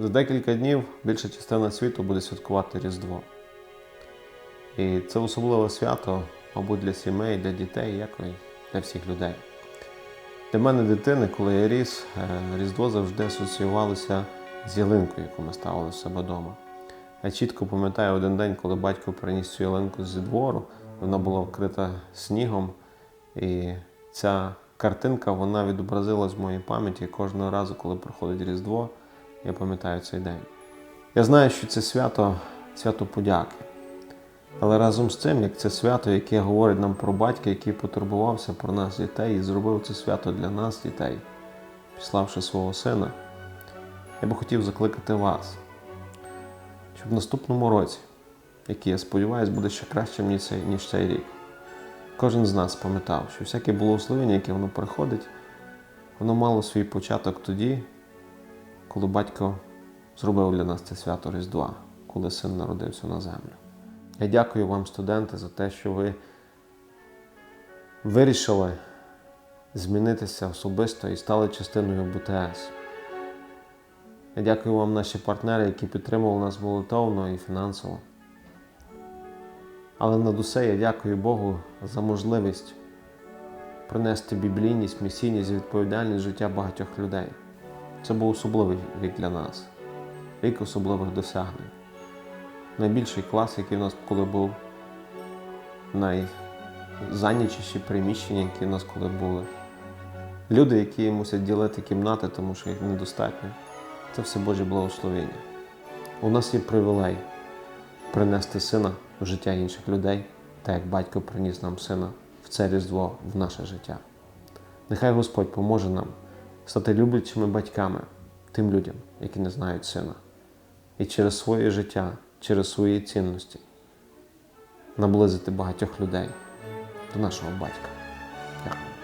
За декілька днів більша частина світу буде святкувати Різдво. І це особливе свято, мабуть, для сімей, для дітей, як і для всіх людей. Для мене дитини, коли я ріс, е, Різдво завжди асоціювалося з ялинкою, яку ми ставили в себе вдома. Я чітко пам'ятаю один день, коли батько приніс цю ялинку зі двору, вона була вкрита снігом, і ця картинка вона відобразилась в моїй пам'яті кожного разу, коли проходить Різдво, я пам'ятаю цей день. Я знаю, що це свято свято подяки. Але разом з цим, як це свято, яке говорить нам про батька, який потурбувався про нас, дітей, і зробив це свято для нас, дітей, піславши свого сина, я би хотів закликати вас, щоб в наступному році, який, я сподіваюся, буде ще кращим, ніж цей, рік, кожен з нас пам'ятав, що всяке благословення, яке воно приходить, воно мало свій початок тоді, коли батько зробив для нас це свято Різдва, коли син народився на землю. Я дякую вам, студенти, за те, що ви вирішили змінитися особисто і стали частиною БТС. Я дякую вам, наші партнери, які підтримували нас молитовно і фінансово. Але над усе я дякую Богу за можливість принести біблійність, місійність і відповідальність життя багатьох людей. Це був особливий рік для нас, рік особливих досягнень найбільший клас, який у нас коли був, найзайнятіші приміщення, які у нас коли були. Люди, які мусять ділити кімнати, тому що їх недостатньо. Це все Боже благословення. У нас є привілей принести сина в життя інших людей, так як батько приніс нам сина в це різдво в наше життя. Нехай Господь поможе нам стати люблячими батьками тим людям, які не знають сина, і через своє життя через свої цінності наблизити багатьох людей до нашого батька. Дякую.